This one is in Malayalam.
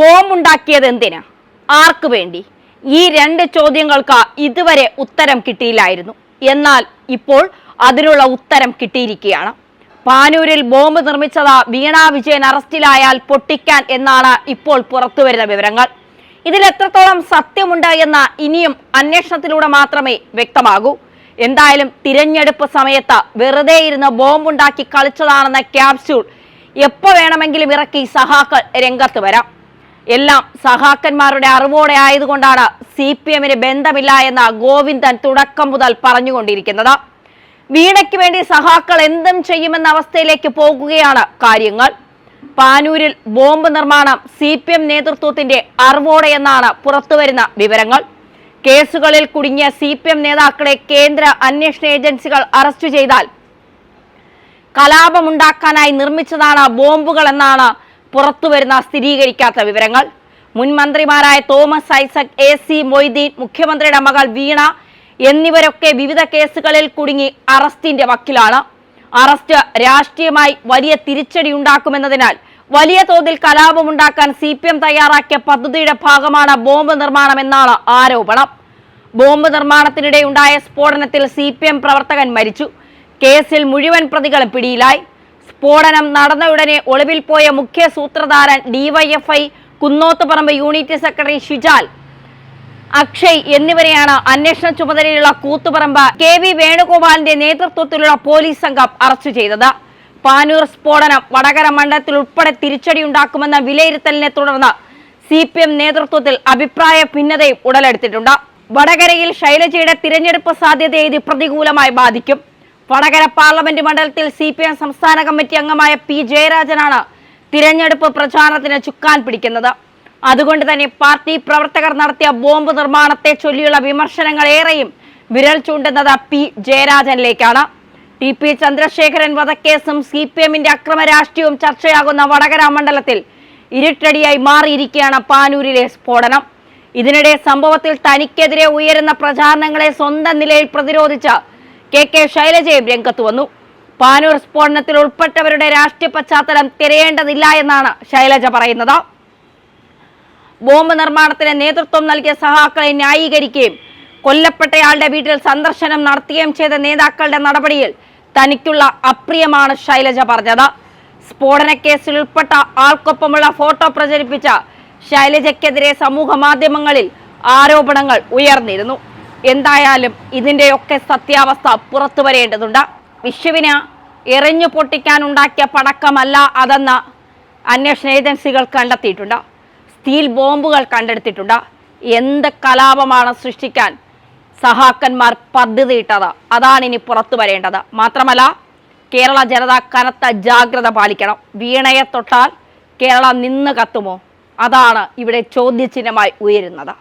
ബോംബുണ്ടാക്കിയത് എന്തിന് ആർക്കു വേണ്ടി? ഈ രണ്ട് ചോദ്യങ്ങൾക്ക് ഇതുവരെ ഉത്തരം കിട്ടിയില്ലായിരുന്നു. എന്നാൽ ഇപ്പോൾ അതിനുള്ള ഉത്തരം കിട്ടിയിരിക്കുകയാണ്. പാനൂരിൽ ബോംബ് നിർമ്മിച്ചത് വീണ വിജയൻ അറസ്റ്റിലായാൽ പൊട്ടിക്കാൻ എന്നാണ് ഇപ്പോൾ പുറത്തുവരുന്ന വിവരങ്ങൾ. ഇതിൽ എത്രത്തോളം സത്യമുണ്ട് എന്ന ഇനിയും അന്വേഷണത്തിലൂടെ മാത്രമേ വ്യക്തമാകൂ. എന്തായാലും തിരഞ്ഞെടുപ്പ് സമയത്ത് വെറുതെ ഇരുന്ന് ബോംബുണ്ടാക്കി കളിച്ചതാണെന്ന ക്യാപ്സ്യൂൾ എപ്പോ വേണമെങ്കിലും ഇറക്കി സഹാക്കൾ രംഗത്ത് വരാം. എല്ലാം സഹാക്കന്മാരുടെ അറിവോടെ ആയതുകൊണ്ടാണ് സി പി എമ്മിന് ബന്ധമില്ല എന്ന ഗോവിന്ദൻ തുടക്കം മുതൽ പറഞ്ഞുകൊണ്ടിരിക്കുന്നത്. വീണയ്ക്ക് വേണ്ടി സഹാക്കൾ എന്തും ചെയ്യുമെന്ന അവസ്ഥയിലേക്ക് പോകുകയാണ് കാര്യങ്ങൾ. പാനൂരിൽ ബോംബ് നിർമ്മാണം സി പി എം നേതൃത്വത്തിന്റെ അറിവോടെ എന്നാണ് പുറത്തുവരുന്ന വിവരങ്ങൾ. കേസുകളിൽ കുടുങ്ങിയ സി പി എം നേതാക്കളെ കേന്ദ്ര അന്വേഷണ ഏജൻസികൾ അറസ്റ്റ് ചെയ്താൽ കലാപമുണ്ടാക്കാനായി നിർമ്മിച്ചതാണ് ബോംബുകൾ എന്നാണ് പുറത്തുവരുന്ന സ്ഥിരീകരിക്കാത്ത വിവരങ്ങൾ. മുൻ മന്ത്രിമാരായ തോമസ് ഐസക് എ സി മൊയ്തീൻ മുഖ്യമന്ത്രിയുടെ മകൾ വീണ എന്നിവരൊക്കെ വിവിധ കേസുകളിൽ കുടുങ്ങി അറസ്റ്റിന്റെ വക്കിലാണ്. അറസ്റ്റ് രാഷ്ട്രീയമായി വലിയ തിരിച്ചടി ഉണ്ടാക്കുമെന്നതിനാൽ വലിയ തോതിൽ കലാപമുണ്ടാക്കാൻ സി പി എം തയ്യാറാക്കിയ പദ്ധതിയുടെ ഭാഗമാണ് ബോംബ് നിർമ്മാണം എന്നാണ് ആരോപണം. ബോംബ് നിർമ്മാണത്തിനിടെ ഉണ്ടായ സ്ഫോടനത്തിൽ സി പി എം പ്രവർത്തകൻ മരിച്ചു. കേസിൽ മുഴുവൻ പ്രതികളും പിടിയിലായി. സ്ഫോടനം നടന്ന ഉടനെ ഒളിവിൽ പോയ മുഖ്യ സൂത്രധാരൻ DYFI Kunnothuparamba unit secretary Shijal Akshay എന്നിവരെയാണ് അന്വേഷണ ചുമതലയുള്ള കൂത്തുപറമ്പ് കെ വി വേണുഗോപാലിന്റെ നേതൃത്വത്തിലുള്ള പോലീസ് സംഘം അറസ്റ്റ് ചെയ്തത്. പാനൂർ സ്ഫോടനം വടകര മണ്ഡലത്തിൽ ഉൾപ്പെടെ തിരിച്ചടിയുണ്ടാക്കുമെന്ന വിലയിരുത്തലിനെ തുടർന്ന് സി പി എം നേതൃത്വത്തിൽ അഭിപ്രായ ഭിന്നതയും ഉടലെടുത്തിട്ടുണ്ട്. വടകരയിൽ ശൈലജയുടെ തിരഞ്ഞെടുപ്പ് സാധ്യതയെ ഇത് പ്രതികൂലമായി ബാധിക്കും. വടകര പാർലമെന്റ് മണ്ഡലത്തിൽ സി പി എം സംസ്ഥാന കമ്മിറ്റി അംഗമായ പി ജയരാജനാണ് തിരഞ്ഞെടുപ്പ് പ്രചാരണത്തിന് ചുക്കാൻ പിടിക്കുന്നത്. അതുകൊണ്ട് തന്നെ പാർട്ടി പ്രവർത്തകർ നടത്തിയ ബോംബ് നിർമ്മാണത്തെ ചൊല്ലിയുള്ള വിമർശനങ്ങൾ ഏറെയും വിരൽ ചൂണ്ടുന്നത് പി ജയരാജനിലേക്കാണ്. ടി പി ചന്ദ്രശേഖരൻ വധക്കേസും സി പി എമ്മിന്റെ അക്രമ രാഷ്ട്രീയവും ചർച്ചയാകുന്ന വടകര മണ്ഡലത്തിൽ ഇരുട്ടടിയായി മാറിയിരിക്കുകയാണ് പാനൂരിലെ സ്ഫോടനം. ഇതിനിടെ സംഭവത്തിൽ തനിക്കെതിരെ ഉയരുന്ന പ്രചാരണങ്ങളെ സ്വന്തം നിലയിൽ പ്രതിരോധിച്ച് കെ കെ ശൈലജയും രംഗത്ത് വന്നു. പാനൂർ സ്ഫോടനത്തിൽ ഉൾപ്പെട്ടവരുടെ രാഷ്ട്രീയ പശ്ചാത്തലം തിരയേണ്ടതില്ല എന്നാണ് ശൈലജ പറയുന്നത്. ബോംബ് നിർമ്മാണത്തിന് നേതൃത്വം നൽകിയ സഹാക്കളെ ന്യായീകരിക്കുകയും കൊല്ലപ്പെട്ടയാളുടെ വീട്ടിൽ സന്ദർശനം നടത്തുകയും ചെയ്ത നേതാക്കളുടെ നടപടിയിൽ തനിക്കുള്ള അപ്രിയമാണ് ശൈലജ പറഞ്ഞത്. സ്ഫോടന കേസിൽ ഉൾപ്പെട്ട ആൾക്കൊപ്പമുള്ള ഫോട്ടോ പ്രചരിപ്പിച്ച ശൈലജയ്ക്കെതിരെ സമൂഹ മാധ്യമങ്ങളിൽ ആരോപണങ്ങൾ ഉയർന്നിരുന്നു. എന്തായാലും ഇതിന്റെയൊക്കെ സത്യാവസ്ഥ പുറത്തു വരേണ്ടതുണ്ട്. വിഷുവിന് എറിഞ്ഞു പൊട്ടിക്കാനുണ്ടാക്കിയ പടക്കമല്ല അതെന്ന് അന്വേഷണ ഏജൻസികൾ കണ്ടെത്തിയിട്ടുണ്ട്. സ്റ്റീൽ ബോംബുകൾ കണ്ടെടുത്തിട്ടുണ്ട്. എന്ത് കലാപമാണ് സൃഷ്ടിക്കാൻ സഹാക്കന്മാർ പദ്ധതിയിട്ടത് അതാണ് ഇനി പുറത്തു വരേണ്ടത്. മാത്രമല്ല കേരള ജനത കനത്ത ജാഗ്രത പാലിക്കണം. വീണയെ തൊട്ടാൽ കേരളം നിന്ന് കത്തുമോ? അതാണ് ഇവിടെ ചോദ്യചിഹ്നമായി ഉയരുന്നത്.